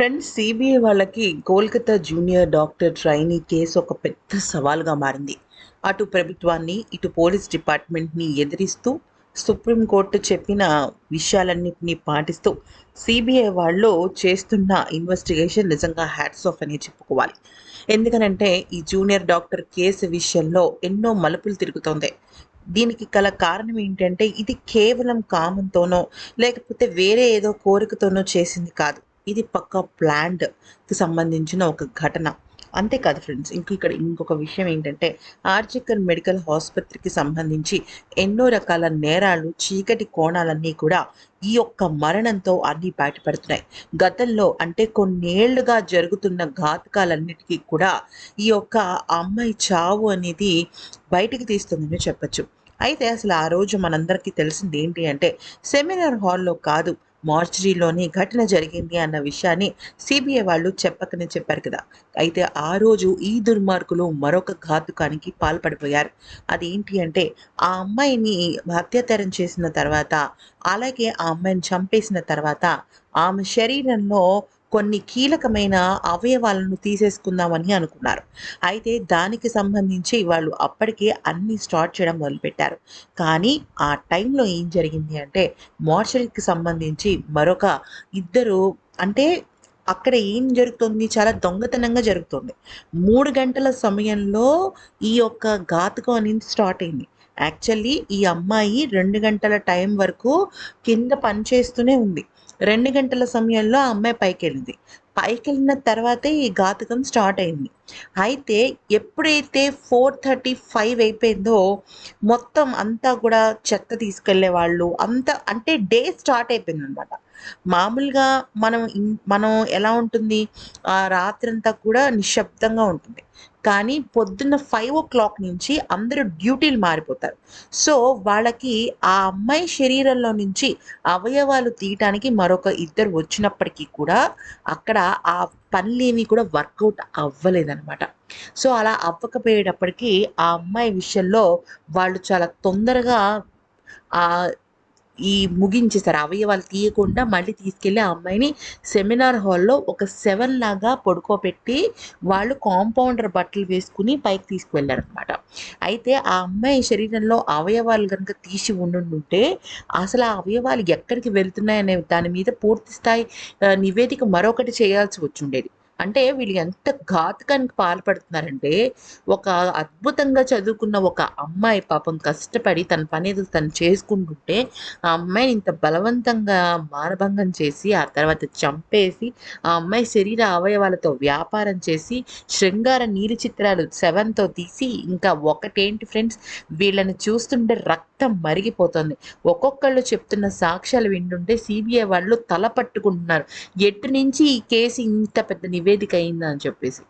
Friends CBI వాళ్ళకి Kolkata junior doctor trainee case ఒక పెద్ద సవాల్గా మారింది. అటు ప్రభుత్వాన్ని ఇటు పోలీస్ డిపార్ట్మెంట్ని ఎదిరిస్తూ సుప్రీంకోర్టు చెప్పిన విషయాలన్నింటినీ పాటిస్తూ సిబిఐ వాళ్ళు చేస్తున్న ఇన్వెస్టిగేషన్ నిజంగా హ్యాట్స్ ఆఫ్ అని చెప్పుకోవాలి. ఎందుకనంటే ఈ జూనియర్ డాక్టర్ కేసు విషయంలో ఎన్నో మలుపులు తిరుగుతోంది. దీనికి గల కారణం ఏంటంటే ఇది కేవలం కామంతోనో లేకపోతే వేరే ఏదో కోరికతోనో చేసింది కాదు. ఇది పక్క ప్లాంట్కి సంబంధించిన ఒక ఘటన. అంతేకాదు ఫ్రెండ్స్ ఇంక ఇక్కడ ఇంకొక విషయం ఏంటంటే ఆర్జికల్ మెడికల్ ఆసుపత్రికి సంబంధించి ఎన్నో రకాల నేరాలు చీకటి కోణాలన్నీ కూడా ఈ యొక్క మరణంతో అన్నీ బయటపడుతున్నాయి. గతంలో అంటే కొన్నేళ్ళుగా జరుగుతున్న ఘాతకాలన్నిటికీ కూడా ఈ యొక్క అమ్మాయి చావు అనేది బయటికి తీస్తుందని చెప్పచ్చు. అయితే అసలు ఆ రోజు మనందరికీ తెలిసింది ఏంటి అంటే సెమినార్ హాల్లో కాదు మార్చరీలోని ఘటన జరిగింది అన్న విషయాన్ని సిబిఐ వాళ్ళు చెప్పకనే చెప్పారు కదా. అయితే ఆ రోజు ఈ దుర్మార్గులు మరొక ఘాతుకానికి పాల్పడిపోయారు. అదేంటి అంటే ఆ అమ్మాయిని హత్యాతరం చేసిన తర్వాత అలాగే ఆ అమ్మాయిని చంపేసిన తర్వాత ఆమె శరీరంలో కొన్ని కీలకమైన అవయవాలను తీసేసుకుందామని అనుకున్నారు. అయితే దానికి సంబంధించి వాళ్ళు అప్పటికే అన్ని స్టార్ట్ చేయడం మొదలుపెట్టారు. కానీ ఆ టైంలో ఏం జరిగింది అంటే మార్షల్కి సంబంధించి మరొక ఇద్దరు అంటే అక్కడ ఏం జరుగుతుంది? చాలా దొంగతనంగా జరుగుతుంది. మూడు గంటల సమయంలో ఈ యొక్క ఘాతుకం అనేది స్టార్ట్ అయింది. యాక్చువల్లీ ఈ అమ్మాయి రెండు గంటల టైం వరకు కింద పనిచేస్తూనే ఉంది. రెండు గంటల సమయంలో ఆ అమ్మాయి పైకి వెళ్ళింది పైకి వెళ్ళిన తర్వాతే ఈ ఘాతకం స్టార్ట్ అయింది. అయితే ఎప్పుడైతే ఫోర్ థర్టీ ఫైవ్ అయిపోయిందో మొత్తం అంతా కూడా చెత్త తీసుకెళ్ళే వాళ్ళు అంతా అంటే డే స్టార్ట్ అయిపోయింది అనమాట మామూలుగా మనం మనం ఎలా ఉంటుంది? ఆ రాత్రంతా కూడా నిశ్శబ్దంగా ఉంటుంది. కానీ పొద్దున్న ఫైవ్ ఓ క్లాక్ నుంచి అందరూ డ్యూటీలు మారిపోతారు. సో వాళ్ళకి ఆ అమ్మాయి శరీరంలో నుంచి అవయవాలు తీయటానికి మరొక ఇద్దరు వచ్చినప్పటికీ కూడా అక్కడ ఆ పనులేవి కూడా వర్కౌట్ అవ్వలేదన్నమాట. సో అలా అవ్వకపోయేటప్పటికీ ఆ అమ్మాయి విషయంలో వాళ్ళు చాలా తొందరగా ఆ ఈ ముగించేశారు. అవయవాలు తీయకుండా మళ్ళీ తీసుకెళ్ళి ఆ అమ్మాయిని సెమినార్ హాల్లో ఒక సెవెన్ లాగా పడుకోబెట్టి వాళ్ళు కాంపౌండర్ బట్టలు వేసుకుని పైకి తీసుకువెళ్ళారు అనమాట అయితే ఆ అమ్మాయి శరీరంలో అవయవాలు కనుక తీసి ఉండుంటే అసలు ఆ అవయవాలు ఎక్కడికి వెళ్తున్నాయనే దాని మీద పూర్తి స్థాయి నివేదిక మరొకటి చేయాల్సి వచ్చి ఉండేది. అంటే వీళ్ళు ఎంత ఘాతకానికి పాల్పడుతున్నారంటే ఒక అద్భుతంగా చదువుకున్న ఒక అమ్మాయి పాపం కష్టపడి తన పని తను చేసుకుంటుంటే ఆ అమ్మాయిని ఇంత బలవంతంగా మానభంగం చేసి ఆ తర్వాత చంపేసి ఆ అమ్మాయి శరీర అవయవాలతో వ్యాపారం చేసి శృంగార నీలి చిత్రాలు సెవెన్తో తీసి ఇంకా ఒకటేంటి ఫ్రెండ్స్ వీళ్ళని చూస్తుంటే రక్తం మరిగిపోతుంది. ఒక్కొక్కళ్ళు చెప్తున్న సాక్ష్యాలు వింటుంటే సిబిఐ వాళ్ళు తల పట్టుకుంటున్నారు. ఎటు నుంచి ఈ కేసు ఇంత పెద్ద నివేదిక అయిందా అని చెప్పేసి.